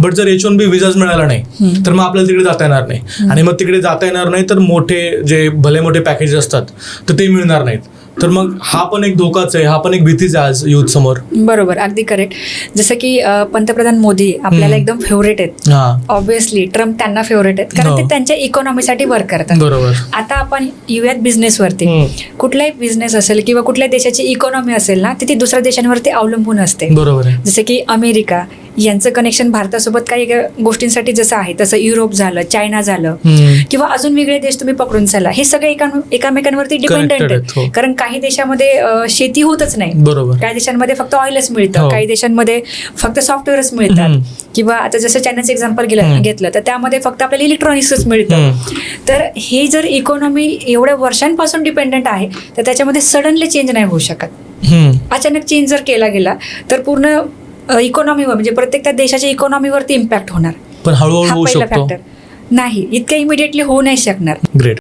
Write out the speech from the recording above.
But जर H one बी विजाच मिळाला नाही तर मग आपल्याला तिकडे जाता येणार नाही. आणि मग तिकडे जाता येणार नाही तर मोठे जे भले मोठे पॅकेज असतात तर ते मिळणार नाहीत. तर मग हा पण एक धोकाच आहे हा पण एक भीतीच आहे आज युथ समोर बरोबर अगदी करेक्ट जसं की पंतप्रधान मोदी आपल्याला. एकदम फेवरेट आहेत. ऑब्विसली ट्रम्प त्यांना फेवरेट आहेत. कारण हो. ते त्यांच्या इकॉनॉमीसाठी वर्क करतात. बरोबर. आता आपण येऊयात बिझनेसवरती. कुठलाही बिझनेस असेल किंवा कुठल्या देशाची इकॉनॉमी असेल ना ती ती दुसऱ्या देशांवरती अवलंबून असते. बरोबर जसं की अमेरिका यांचं कनेक्शन भारतासोबत काही गोष्टींसाठी जसं आहे तसं युरोप झालं चायना झालं. किंवा अजून वेगळे देश तुम्ही पकडून चला हे सगळे एका एकामेकांवरती डिपेंडेंट आहेत, हो. कारण काही देशामध्ये शेती होतच नाही बरोबर काही देशांमध्ये फक्त ऑइलच मिळतं हो. काही देशांमध्ये फक्त सॉफ्टवेअरच मिळतात. किंवा आता जसं चायनाचं एक्झाम्पल. घेतलं तर त्यामध्ये फक्त आपल्याला इलेक्ट्रॉनिक्सच मिळतं. तर हे जर इकॉनॉमी एवढ्या वर्षांपासून डिपेंडेंट आहे तर त्याच्यामध्ये सडनली चेंज नाही होऊ शकत. अचानक चेंज जर केला गेला तर पूर्ण इकॉनॉमीवर म्हणजे प्रत्येक त्या देशाच्या इकॉनॉमीवरती इम्पॅक्ट होणार. पण हळूहळू होऊ शकतो. फॅक्टर नाही इतक्या इमिडिएटली होऊ नाही शकणार. ग्रेट